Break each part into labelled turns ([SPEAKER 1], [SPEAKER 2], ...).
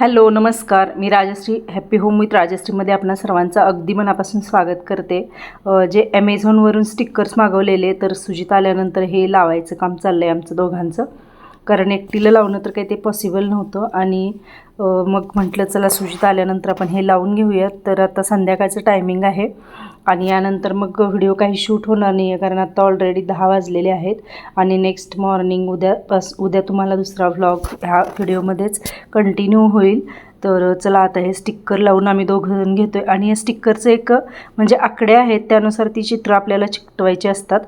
[SPEAKER 1] Hello नमस्कार. मी Rajshri happy home with राजश्रीमध्ये आपणा सर्वांचं अगदी मनापासून स्वागत करते. जे ॲमेझॉनवरून स्टिकर्स मागवलेले तर सुजित आल्यानंतर हे लावायचं काम चाललं आहे आमचं दोघांचं. कारण एकटीला लावणं तर काही ते पॉसिबल नव्हतं. आणि मग म्हटलं चला सुजित आल्यानंतर आपण हे लावून घेऊयात. तर आता संध्याकाळचं टायमिंग आहे. आणि यानंतर मग व्हिडिओ काही शूट होणार नाही आहे कारण आता ऑलरेडी दहा वाजलेले आहेत. आणि नेक्स्ट मॉर्निंग उद्या पास उद्या तुम्हाला दुसरा व्लॉग ह्या व्हिडिओमध्येच कंटिन्यू होईल. तर चला आता हे स्टिक्कर लावून आम्ही दोघं जण घेतो आहे आणि या स्टिक्करचं एक म्हणजे आकडे आहेत त्यानुसार ती चित्र आपल्याला चिकटवायची असतात.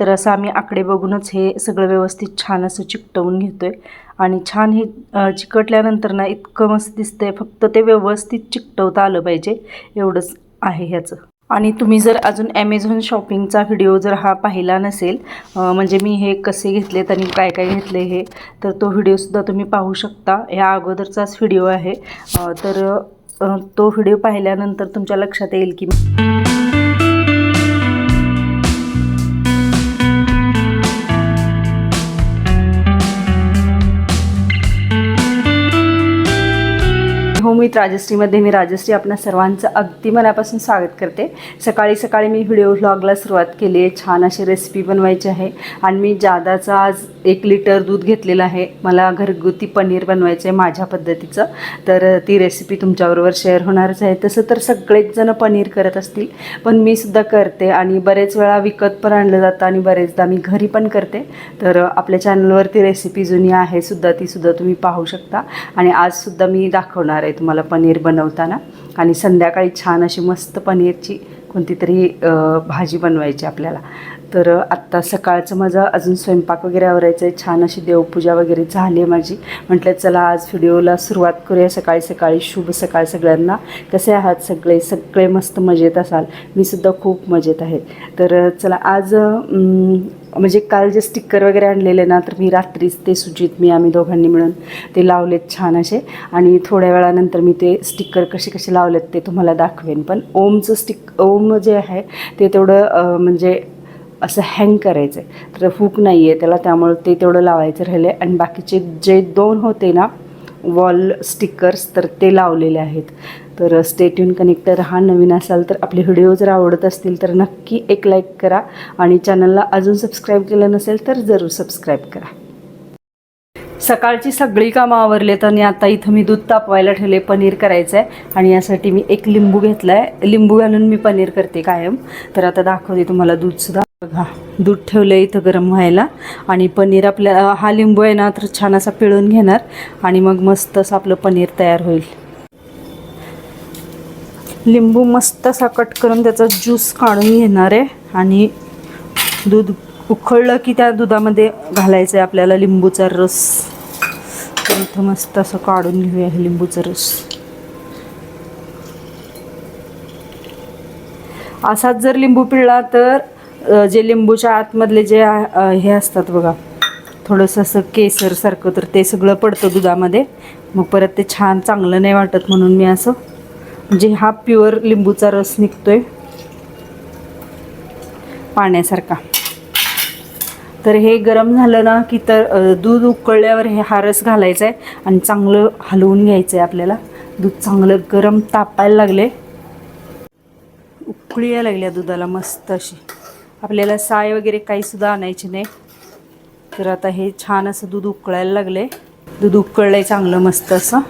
[SPEAKER 1] तर असं आम्ही आकडे बघूनच हे सगळं व्यवस्थित छान असं चिकटवून घेतो आहे आणि छान हे चिकटल्यानंतर ना इतकं मस्त दिसतं आहे फक्त ते व्यवस्थित चिकटवता आलं पाहिजे. एवढंच आहे ह्याचं. आणि तुम्ही जर अजून ॲमेझॉन शॉपिंगचा व्हिडिओ जर हा पाहिला नसेल म्हणजे मी हे कसे घेतलेत आणि काय काय घेतले हे तर तो व्हिडिओसुद्धा तुम्ही पाहू शकता. ह्या अगोदरचाच व्हिडिओ आहे. तर तो व्हिडिओ पाहिल्यानंतर तुमच्या लक्षात येईल की हो मी राजश्रीमध्ये मी राजश्री आपल्या सर्वांचं अगदी मनापासून स्वागत करते. सकाळी सकाळी मी व्हिडिओ व्लॉगला सुरुवात केली आहे. छान अशी रेसिपी बनवायची आहे. आणि मी जादाचं आज एक लिटर दूध घेतलेलं आहे. मला घरगुती पनीर बनवायचं आहे माझ्या पद्धतीचं. तर ती रेसिपी तुमच्याबरोबर शेअर होणारच आहे. तसं तर सगळेच जण पनीर करत असतील. पण मी सुद्धा करते आणि बरेच वेळा विकत पण आणलं जातं आणि बरेचदा मी घरी पण करते. तर आपल्या चॅनलवरती रेसिपी जुनी आहे सुद्धा ती सुद्धा तुम्ही पाहू शकता. आणि आजसुद्धा मी दाखवणार आहे तुम्हाला पनीर बनवताना. आणि संध्याकाळी छान अशी मस्त पनीरची कोणती तरी भाजी बनवायची आपल्याला. तर आत्ता सकाळचं माझं अजून स्वयंपाक वगैरे आवरायचं आहे. छान अशी देवपूजा वगैरे झाली आहे माझी. म्हटलं चला आज व्हिडिओला सुरुवात करूया. सकाळी सकाळी शुभ सकाळ सगळ्यांना. कसे आहात सगळे? सगळे मस्त मजेत असाल. मी सुद्धा खूप मजेत आहे. तर चला आज म्हणजे काल जे स्टिकर वगैरे आणलेले ना तर मी रात्रीच ते सुजित मी आम्ही दोघांनी मिळून ते लावलेत छान असे. आणि थोड्या वेळानंतर मी ते स्टिकर कसे कसे लावलेत ते तुम्हाला दाखवेन. पण ओमचं स्टिक ओम जे आहे ते तेवढं म्हणजे असं हँग करायचं आहे तर हुक नाही आहे त्याला त्यामुळे ते तेवढं लावायचं राहिले आणि बाकीचे जे दोन होते ना वॉल स्टिकर्स तर ते लावलेले आहेत. तर स्टेट्यून कनेक्टर हा नवीन असाल तर आपले व्हिडिओ जर आवडत असतील तर नक्की एक लाईक करा. आणि चॅनलला अजून सबस्क्राईब केलं नसेल तर जरूर सबस्क्राईब करा. सकाळची सगळी कामं आवरलेत आणि आता इथं मी दूध तापवायला ठेवले पनीर करायचं आहे आणि यासाठी मी एक लिंबू घेतला आहे लिंबू घालून मी पनीर करते कायम. तर आता दाखवते तुम्हाला दूधसुद्धा. बघा दूध ठेवलं आहे इथं गरम व्हायला. आणि पनीर आपल्या हा लिंबू आहे ना तर छान असा पिळून घेणार. आणि मग मस्त असं आपलं पनीर तयार होईल. लिंबू मस्त असा कट करून त्याचा ज्यूस काढून घेणार आहे. आणि दूध उकळलं की त्या दुधामध्ये घालायचं आहे आपल्याला लिंबूचा रस. तर इथं मस्त असं काढून घेऊया हे लिंबूचा रस. असाच जर लिंबू पिळला तर जे लिंबूच्या आतमधले जे हे असतात बघा थोडंसं असं केसरसारखं तर ते सगळं पडतं दुधामध्ये. मग परत ते छान चांगलं नाही वाटत म्हणून मी असं म्हणजे हा प्युअर लिंबूचा रस निघतोय. पाण्यासारखा. तर हे गरम झालं ना की तर दूध उकळल्यावर हे हा रस घालायचा आहे आणि चांगलं हलवून घ्यायचं आहे आपल्याला. दूध चांगलं गरम तापायला लागले उकळी यायला लागल्या दुधाला मस्त अशी. आपल्याला साय वगैरे काहीसुद्धा आणायची नाही. तर आता हे छान असं दूध उकळायला लागले दूध उकळलं आहे चांगलं मस्त असं.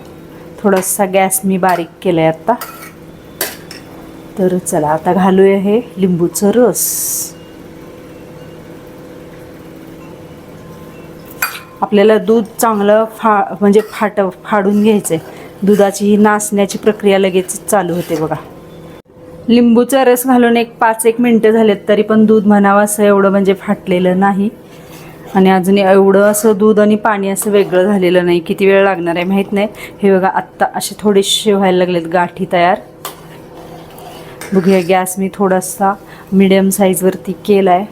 [SPEAKER 1] थोडासा गॅस मी बारीक केला आहे आत्ता तर चला आता घालूया हे लिंबूचं रस. आपल्याला दूध चांगलं फा म्हणजे फाट फाडून घ्यायचं आहे दुधाची ही नासण्याची प्रक्रिया लगेच चालू होते बघा. लिंबूचा रस घालून एक पाच एक मिनटं झालेत तरी पण दूध म्हणावं असं एवढं म्हणजे फाटलेलं नाही. आणि अजून एवढं असं दूध आणि पाणी असं वेगळं झालेलं नाही. किती वेळ लागणार आहे माहीत नाही. हे बघा आत्ता असे थोडेसे व्हायला लागलेत गाठी तयार. बघूया गॅस मी थोडासा मिडियम साईजवरती केला आहे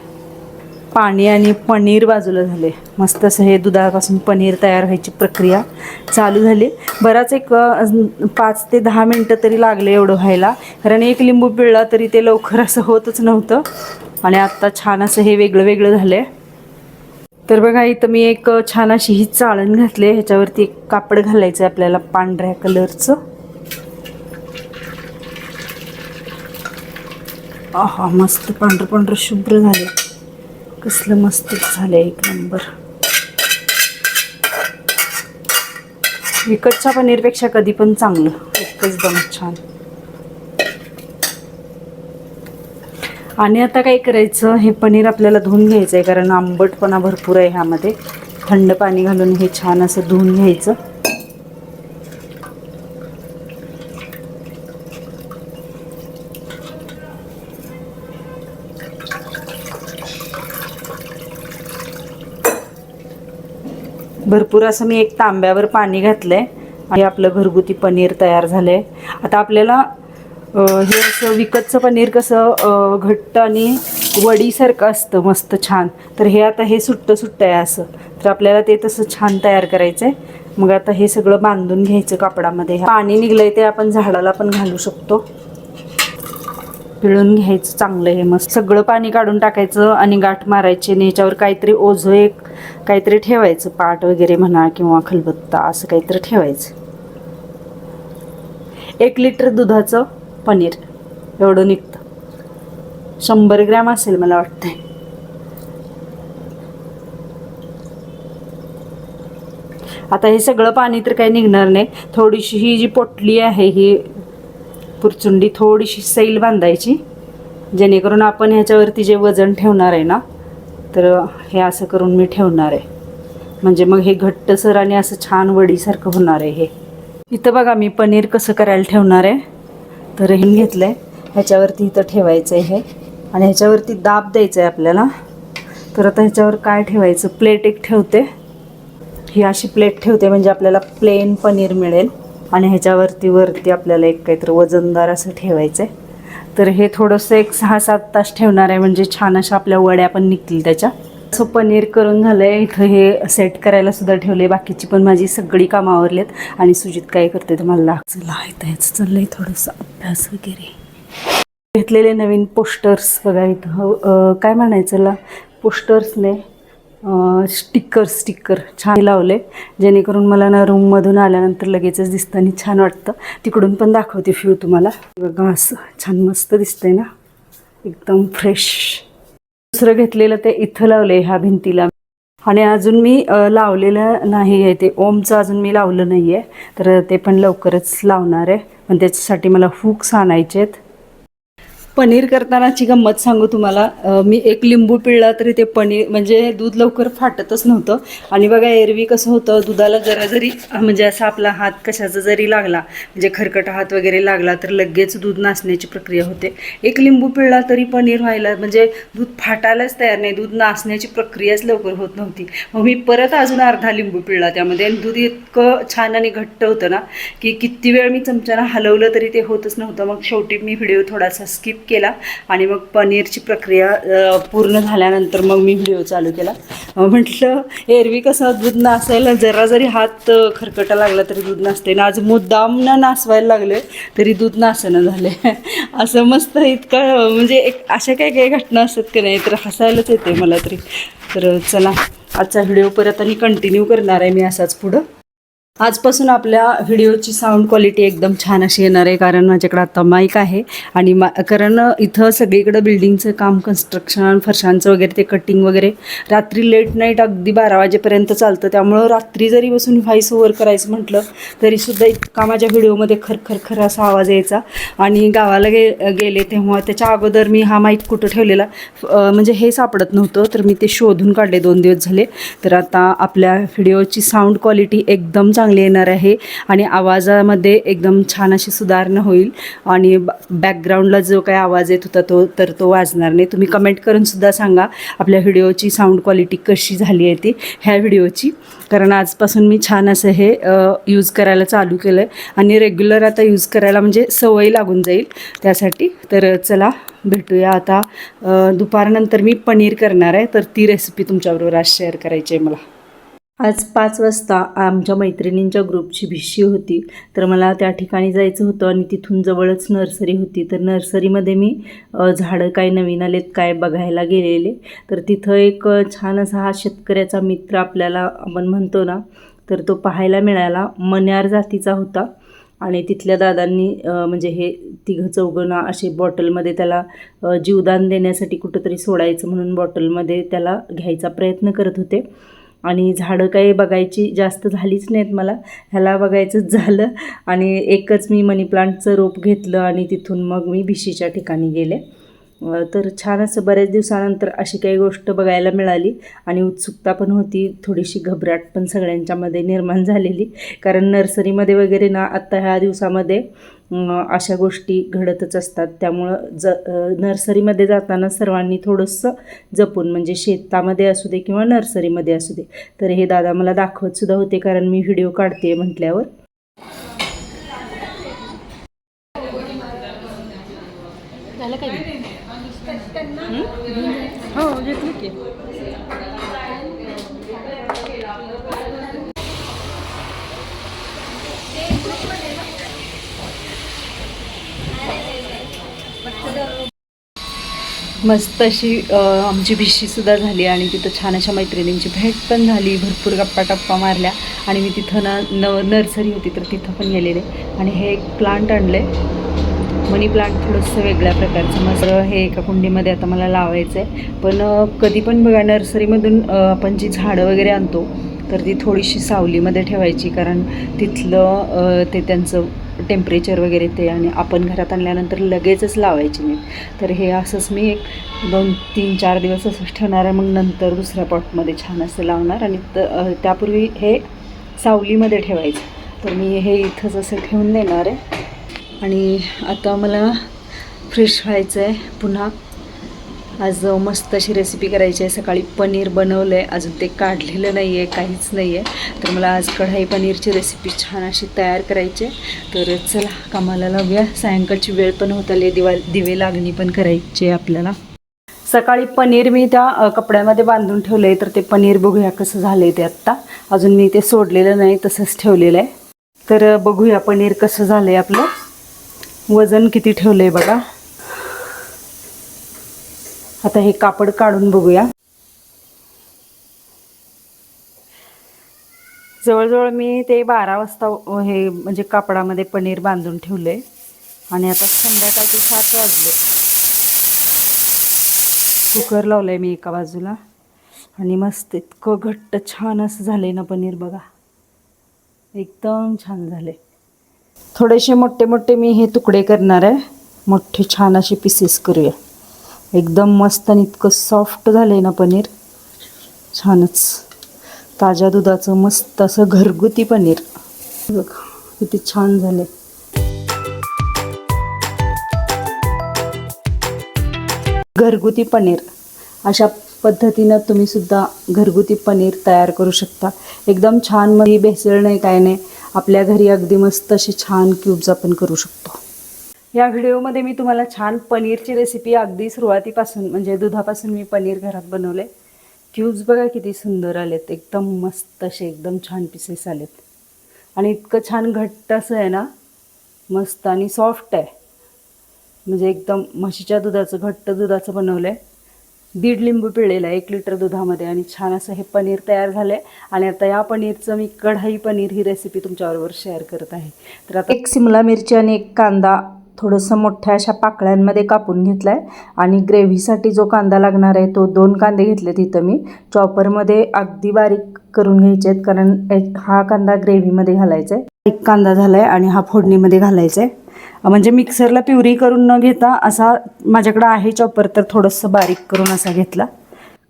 [SPEAKER 1] पाणी आणि पनीर बाजूला झाले. मस्त असं हे दुधापासून पनीर तयार व्हायची प्रक्रिया चालू झाली. बराच एक पाच ते दहा मिनटं तरी लागले एवढं व्हायला. कारण एक लिंबू पिळला तरी ते लवकर असं होतच नव्हतं. आणि आत्ता छान असं हे वेगळं वेगळं झालं आहे तर बघा इथं मी एक छान अशी ही चाळण घातली आहे. ह्याच्यावरती एक कापड घालायचं आहे आपल्याला पांढऱ्या कलरचं. आहा मस्त पांढरं पांढरं शुभ्र झालं कसलं मस्त झालं एक नंबर. विकतच्या पनीरपेक्षा कधी पण चांगलं. एकच दम छान. आणि आता काय करायचं हे पनीर आपल्याला धुवून घ्यायचं आहे कारण आंबटपणा भरपूर आहे ह्यामध्ये. थंड पाणी घालून हे छान असं धुवून घ्यायचं. भरपूर असं मी एक तांब्यावर पाणी घातलं आहे आणि आपलं घरगुती पनीर तयार झालं आहे आता आपल्याला हे असं विकतचं पनीर कसं घट्ट आणि वडीसारखं असतं मस्त छान. तर हे आता हे सुट्टं सुट्टं आहे असं. तर आपल्याला ते तसं छान तयार करायचं आहे मग आता हे सगळं बांधून घ्यायचं कापडामध्ये. पाणी निघलंय ते आपण झाडाला पण घालू शकतो. पिळून घ्यायचं चांगलं हे मस्त. सगळं पाणी काढून टाकायचं आणि गाठ मारायची आणि याच्यावर काहीतरी ओझं एक काहीतरी ठेवायचं. पाट वगैरे म्हणा किंवा खलबत्ता असं काहीतरी ठेवायचं. एक लिटर दुधाचं पनीर. एवढं निघतं. शंभर ग्रॅम असेल मला वाटतंय. आता हे सगळं पाणी तर काही निघणार नाही. थोडीशी ही जी पोटली आहे ही पुरचुंडी थोडीशी सैल बांधायची. जेणेकरून आपण ह्याच्यावरती जे वजन ठेवणार आहे ना तर हे असं करून मी ठेवणार आहे. म्हणजे मग हे घट्टसर आणि असं छान वडीसारखं होणार आहे हे. इथं बघा मी पनीर कसं करायला ठेवणार आहे. तर हे घेतलं आहे ह्याच्यावरती इथं ठेवायचं आहे हे. आणि ह्याच्यावरती दाब द्यायचं आहे आपल्याला. तर आता ह्याच्यावर काय ठेवायचं? प्लेट एक ठेवते. ही अशी प्लेट ठेवते म्हणजे आपल्याला प्लेन पनीर मिळेल. आणि ह्याच्यावरती वरती आपल्याला एक काहीतरी वजनदार असं ठेवायचं आहे तर हे थोडंसं एक सहा सात तास ठेवणार आहे. म्हणजे छान अशा आपल्या वड्या पण निघतील त्याच्या. असं पनीर करून झालं आहे इथं हे सेट करायला सुद्धा ठेवले बाकीची पण माझी सगळी कामं आवरलेत. आणि सुजित काय करते तर मला चला इथं ह्याचं चाललंय थोडंसं अभ्यास वगैरे. घेतलेले नवीन पोस्टर्स बघा इथं. हो, काय म्हणायचं त्याला पोस्टर्सने स्टिकर स्टिकर छान लावले जेणेकरून मला ना रूममधून आल्यानंतर लगेचच दिसतं आणि छान वाटतं. तिकडून पण दाखवते फ्यू तुम्हाला. बघा असं छान मस्त दिसतंय ना. एकदम फ्रेश दुसरं घेतलेलं ते इथं लावले ह्या भिंतीला. आणि अजून मी लावलेलं नाही आहे ते. ओमचं अजून मी लावलं नाही आहे तर ते पण लवकरच लावणार आहे. पण त्याच्यासाठी मला हुक्स आणायचे आहेत पनीर करतानाची गंमत सांगू तुम्हाला. मी एक लिंबू पिळला तरी ते पनीर म्हणजे दूध लवकर फाटतच नव्हतं. आणि बघा एरवी कसं होतं दुधाला जरा जरी म्हणजे असा आपला हात कशाचा जरी लागला म्हणजे खरकट हात वगैरे लागला तर लगेच दूध नासण्याची प्रक्रिया होते. एक लिंबू पिळला तरी पनीर व्हायला म्हणजे दूध फाटायलाच तयार नाही दूध नाचण्याची प्रक्रियाच लवकर होत नव्हती. मग मी परत अजून अर्धा लिंबू पिळला त्यामध्ये आणि दूध इतकं छान आणि घट्ट होतं ना की किती वेळ मी चमच्यानं हलवलं तरी ते होतच नव्हतं. मग शेवटी मी व्हिडिओ थोडासा स्किप केला आणि मग पनीरची प्रक्रिया पूर्ण झाल्यानंतर मग मी व्हिडिओ चालू केला. म्हटलं एरवी कसं दूध नासायला जरा जरी हात खरकटा लागला तरी दूध नासते ना आज मुद्दाम न नासवायला लागले तरी दूध नासणं झाले असं मस्त इतकं म्हणजे एक अशा काही काही घटना असतात की नाही तर हसायलाच येते मला तरी. तर चला आजचा व्हिडिओ परत आणि कंटिन्यू करणार आहे मी असाच पुढं. आजपासून आपल्या व्हिडिओची साऊंड क्वालिटी एकदम छान अशी येणार आहे कारण माझ्याकडे आता माईक आहे. आणि मा कारण इथं सगळीकडं बिल्डिंगचं काम कन्स्ट्रक्शन फरशांचं वगैरे ते कटिंग वगैरे रात्री लेट नाईट अगदी बारा वाजेपर्यंत चालतं. त्यामुळं रात्री जरी बसून व्हॉइस ओव्हर करायचं म्हटलं तरीसुद्धा इतका माझ्या व्हिडिओमध्ये खर खर असा आवाज यायचा. आणि गावाला गे गेले तेव्हा त्याच्या अगोदर मी हा माईक कुठं ठेवलेला म्हणजे हे सापडत नव्हतं तर मी ते शोधून काढले दोन दिवस झाले. तर आता आपल्या व्हिडिओची साऊंड क्वालिटी एकदम चांगली येणार आहे आणि आवाजामध्ये एकदम छान अशी सुधारणा होईल. आणि बॅकग्राऊंडला जो काही आवाज येत होता तो तर तो वाजणार नाही. तुम्ही कमेंट करूनसुद्धा सांगा आपल्या व्हिडिओची साऊंड क्वालिटी कशी झाली आहे ती ह्या व्हिडिओची. कारण आजपासून मी छान असं हे यूज करायला चालू केलं आहे आणि रेग्युलर आता यूज करायला म्हणजे सवय लागून जाईल त्यासाठी. तर चला भेटूया आता. दुपारनंतर मी पनीर करणार आहे. तर ती रेसिपी तुमच्याबरोबर आज शेअर करायची आहे मला. आज पाच वाजता आमच्या मैत्रिणींच्या ग्रुपची भिशी होती. तर मला त्या ठिकाणी जायचं होतं आणि तिथून जवळच नर्सरी होती. तर नर्सरीमध्ये मी झाडं काय नवीन आलेत काय बघायला गेलेले. तर तिथं एक छान असा हा शेतकऱ्याचा मित्र आपल्याला आपण म्हणतो ना तर तो पाहायला मिळाला. मन्यार जातीचा होता. आणि तिथल्या दादांनी म्हणजे हे तिघं चौघं असे बॉटलमध्ये त्याला जीवदान देण्यासाठी कुठंतरी सोडायचं म्हणून बॉटलमध्ये त्याला घ्यायचा प्रयत्न करत होते. आणि झाडं काही बघायची जास्त झालीच नाहीत मला. ह्याला बघायचंच झालं आणि एकच मी मनी प्लांटचं रोप घेतलं आणि तिथून मग मी भिशीच्या ठिकाणी गेले. तर छान असं बऱ्याच दिवसानंतर अशी काही गोष्ट बघायला मिळाली आणि उत्सुकता पण होती. थोडीशी घबराट पण सगळ्यांच्यामध्ये निर्माण झालेली. कारण नर्सरीमध्ये वगैरे ना आत्ता ह्या दिवसामध्ये अशा गोष्टी घडतच असतात. त्यामुळं ज नर्सरीमध्ये जाताना सर्वांनी थोडंसं जपून म्हणजे शेतामध्ये असू दे किंवा नर्सरीमध्ये असू दे. तर हे दादा मला दाखवतसुद्धा होते कारण मी व्हिडिओ काढते म्हटल्यावर. मस्त अशी आमची भिशीसुद्धा झाली आणि तिथं छान अशा मैत्रिणींची भेट पण झाली भरपूर गप्पा टप्पा मारल्या आणि मी तिथं ना न नर्सरी होती तर तिथं पण गेलेले. आणि हे एक प्लांट आणले मनी प्लांट थोडंसं वेगळ्या प्रकारचं. मस्त हे एका कुंडीमध्ये आता मला लावायचं आहे पण कधी पण बघा नर्सरीमधून आपण जी झाडं वगैरे आणतो तर ती थोडीशी सावलीमध्ये ठेवायची कारण तिथलं ते त्यांचं टेम्परेचर वगैरे ते आणि आपण घरात आणल्यानंतर लगेचच लावायची नाही तर हे असंच मी एक दोन तीन चार दिवस असंच ठेवणार आहे. मग नंतर दुसऱ्या पॉटमध्ये छान असं लावणार आणि त त्यापूर्वी हे सावलीमध्ये ठेवायचं. तर मी हे इथंच असं ठेवून देणार आहे. आणि आता मला फ्रेश व्हायचं आहे पुन्हा. आज मस्त अशी रेसिपी करायची आहे. सकाळी पनीर बनवलं आहे अजून ते काढलेलं नाही आहे काहीच नाही आहे तर मला आज कढाई पनीरची रेसिपी छान अशी तयार करायची आहे. तर चला कामाला लावूया. सायंकाळची वेळ पण होत आली दिवा दिवे लागणी पण करायची आहे आपल्याला. सकाळी पनीर मी त्या कपड्यामध्ये बांधून ठेवलं आहे तर ते पनीर बघूया कसं झालं आहे ते आत्ता. अजून मी ते सोडलेलं नाही तसंच ठेवलेलं आहे. तर बघूया पनीर कसं झालं आहे आपलं. वजन किती ठेवलं आहे बघा. आता हे कापड काढून बघूया. जवळजवळ मी ते बारा वाजता हे म्हणजे कापडामध्ये पनीर बांधून ठेवलं आहे आणि आता संध्याकाळचे सात वाजले. कुकर लावलं आहे मी एका बाजूला. आणि मस्त इतकं घट्ट छान असं झालं आहे ना पनीर बघा. एकदम छान झाले थोडेसे मोठे मोठे मी हे तुकडे करणार आहे. मोठे छान असे पीसेस करूया. एकदम मस्त आणि इतकं सॉफ्ट झालं आहे ना पनीर. छानच. ताज्या दुधाचं मस्त असं घरगुती पनीर. बघ किती छान झाले घरगुती पनीर. अशा पद्धतीनं तुम्ही सुद्धा घरगुती पनीर तयार करू शकता. एकदम छानमध्ये भेसळ नाही काय नाही. आपल्या घरी अगदी मस्त असे छान क्यूब्स आपण करू शकतो. या व्हिडिओमध्ये मी तुम्हाला छान पनीरची रेसिपी अगदी सुरुवातीपासून म्हणजे दुधापासून मी पनीर घरात बनवले क्यूब्स बघा किती सुंदर आलेत एकदम मस्त असे एकदम छान पीसेस आलेत. आणि इतकं छान घट्ट असं आहे ना मस्त आणि सॉफ्ट आहे. म्हणजे एकदम म्हशीच्या दुधाचं घट्ट दुधाचं बनवलं आहे दीड लिंबू पिळलेलं आहे एक लिटर दुधामध्ये आणि छान असं हे पनीर तयार झालं आहे आणि आता या पनीरचं मी कढाई पनीर ही रेसिपी तुमच्याबरोबर शेअर करत आहे. तर आता एक सिमला मिरची आणि एक कांदा थोडंसं मोठ्या अशा पाकळ्यांमध्ये कापून घेतला आहे आणि ग्रेव्हीसाठी जो कांदा लागणार आहे तो दोन कांदे घेतले तिथं मी. चॉपरमध्ये अगदी बारीक करून घ्यायचे आहेत कारण हा कांदा ग्रेव्हीमध्ये घालायचा आहे. एक कांदा झाला आहे आणि हा फोडणीमध्ये घालायचा आहे. म्हणजे मिक्सरला प्युरी करून न घेता असा माझ्याकडं आहे चॉपर तर थोडंसं बारीक करून असा घेतला.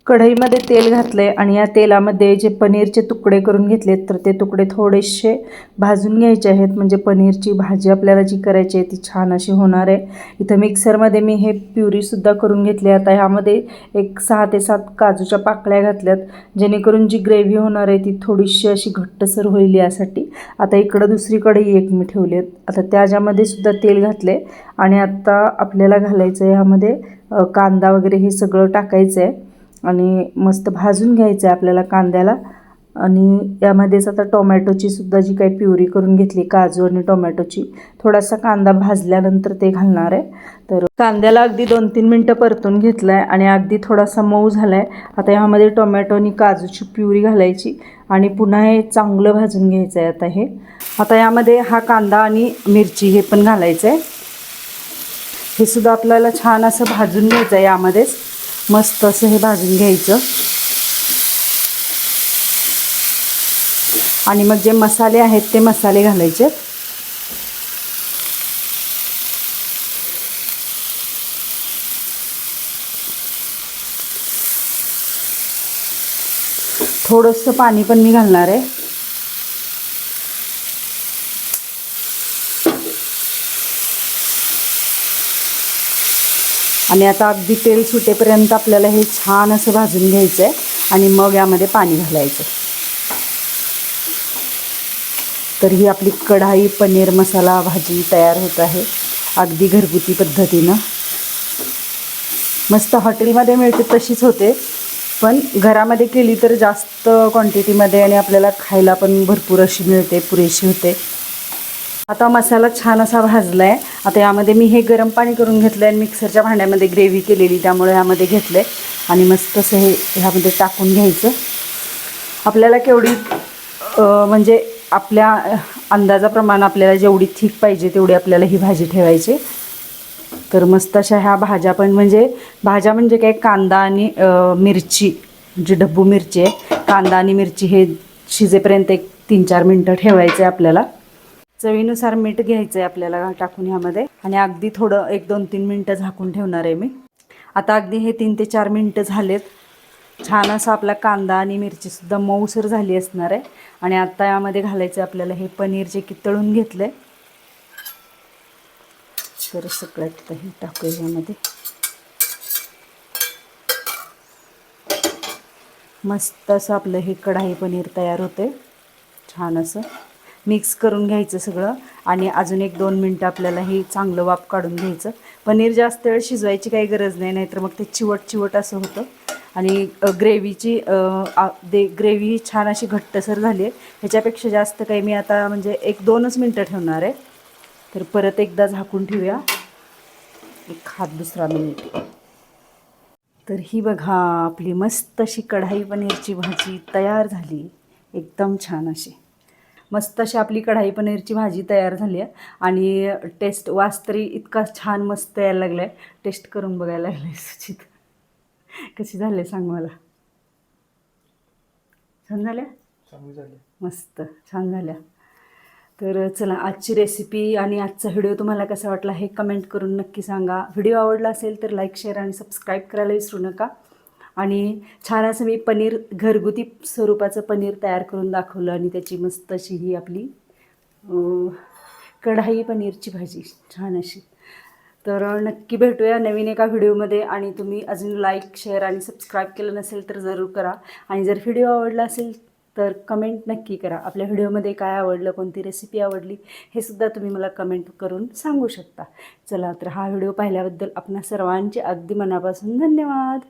[SPEAKER 1] कढईमध्ये तेल घातलं आहे आणि या तेलामध्ये जे पनीरचे तुकडे करून घेतलेत तर ते तुकडे थोडेसे भाजून घ्यायचे आहेत. म्हणजे पनीरची भाजी आपल्याला जी करायची आहे ती छान अशी होणार आहे. इथं मिक्सरमध्ये मी हे प्युरीसुद्धा करून घेतली आता ह्यामध्ये एक सहा ते सात काजूच्या पाकळ्या घातल्यात जेणेकरून जी ग्रेव्ही होणार आहे ती थोडीशी अशी घट्टसर होईल यासाठी. आता इकडं दुसरी कढई एक मी ठेवली आहेत. आता त्याच्यामध्ये सुद्धा तेल घातले आणि आता आपल्याला घालायचं आहे ह्यामध्ये कांदा वगैरे हे सगळं टाकायचं आहे आणि मस्त भाजून घ्यायचं आहे आपल्याला कांद्याला. आणि यामध्येच आता टोमॅटोची सुद्धा जी काही प्युरी करून घेतली काजू आणि टोमॅटोची थोडासा कांदा भाजल्यानंतर ते घालणार आहे. तर कांद्याला अगदी दोन तीन मिनटं परतून घेतलं आहे आणि अगदी थोडासा मऊ झाला आहे आता यामध्ये टोमॅटो आणि काजूची प्युरी घालायची आणि पुन्हा हे चांगलं भाजून घ्यायचं आहे आता हे. आता यामध्ये हा कांदा आणि मिरची हे पण घालायचं आहे हे सुद्धा आपल्याला छान असं भाजून घ्यायचं आहे यामध्येच. मस्त असं हे भाजून घ्यायचं. आणि मग जे मसाले आहेत ते मसाले घालायचे. थोडंसं पाणी पण मी घालणार आहे. आणि आता अगदी तेल सुटेपर्यंत आपल्याला हे छान असं भाजून घ्यायचं आहे आणि मग यामध्ये पाणी घालायचं. तर ही आपली कढाई पनीर मसाला भाजी तयार होत आहे अगदी घरगुती पद्धतीनं. मस्त हॉटेलमध्ये मिळते तशीच होते पण घरामध्ये केली तर जास्त क्वांटिटीमध्ये आणि आपल्याला खायला पण भरपूर अशी मिळते पुरेशी होते. आता मसाला छान असा भाजला आहे आता यामध्ये मी हे गरम पाणी करून घेतलं आहे आणि मिक्सरच्या भांड्यामध्ये ग्रेव्ही केलेली त्यामुळे ह्यामध्ये घेतलं आहे आणि मस्त असं हे ह्यामध्ये टाकून घ्यायचं. आपल्याला केवढी म्हणजे आपल्या अंदाजाप्रमाणे आपल्याला जेवढी थीक पाहिजे तेवढी आपल्याला ही भाजी ठेवायची. तर मस्त अशा ह्या भाज्या पण म्हणजे भाज्या म्हणजे काय कांदा आणि मिरची जी डब्बू मिरची आहे कांदा आणि मिरची हे शिजेपर्यंत एक तीन चार मिनटं ठेवायचं आहे आपल्याला. चवीनुसार मीठ घ्यायचं आहे आपल्याला टाकून ह्यामध्ये. आणि अगदी थोडं एक दोन तीन मिनटं झाकून ठेवणार आहे मी. आता अगदी हे तीन ते चार मिनटं झालेत. छान असा आपला कांदा आणि मिरचीसुद्धा मऊसर झाली असणार आहे. आणि आता यामध्ये घालायचं आहे आपल्याला हे पनीर जे की तळून घेतलं आहे तर सगळ्यात हे टाकूया यामध्ये मस्त असं आपलं हे कढाई पनीर तयार होते छान असं. मिक्स करून घ्यायचं सगळं. आणि अजून एक दोन मिनटं आपल्याला हे चांगलं वाफ काढून घ्यायचं. पनीर जास्त वेळ शिजवायची काही गरज नाही नाहीतर मग ते चिवट चिवट असं होतं. आणि ग्रेव्हीची दे ग्रेव्ही छान अशी घट्टसर झाली आहे. ह्याच्यापेक्षा जास्त काही मी आता म्हणजे एक दोनच मिनटं ठेवणार आहे. तर परत एकदा झाकून ठेवूया. एक हात दुसरा मिनिट तर ही बघा आपली मस्त अशी कढाई पनीरची भाजी तयार झाली. एकदम छान अशी. मस्त अशी आपली कढाई पनीरची भाजी तयार झाली आहे. आणि टेस्ट वास तरी इतका छान मस्त यायला लागला आहे टेस्ट करून बघायला लागलं आहे सुचित. कशी झाले सांग मला. छान झाल्या? मस्त छान झाल्या. तर चला आजची रेसिपी आणि आजचा व्हिडिओ तुम्हाला कसा वाटला हे कमेंट करून नक्की सांगा. व्हिडिओ आवडला असेल तर लाईक शेअर आणि सबस्क्राईब करायला विसरू नका. आणि छान असं मी पनीर घरगुती स्वरूपाचं पनीर तयार करून दाखवलं आणि त्याची मस्त अशी ही आपली कढाई पनीरची भाजी छान अशी. तर नक्की भेटूया नवीन एका व्हिडिओमध्ये आणि तुम्ही अजून लाईक शेअर आणि सबस्क्राईब केलं नसेल तर जरूर करा. आणि जर व्हिडिओ आवडला असेल तर कमेंट नक्की करा. आपल्या व्हिडिओमध्ये काय आवडलं कोणती रेसिपी आवडली हे सुद्धा तुम्ही मला कमेंट करून सांगू शकता. चला तर हा व्हिडिओ पाहिल्याबद्दल आपणा सर्वांचे अगदी मनापासून धन्यवाद.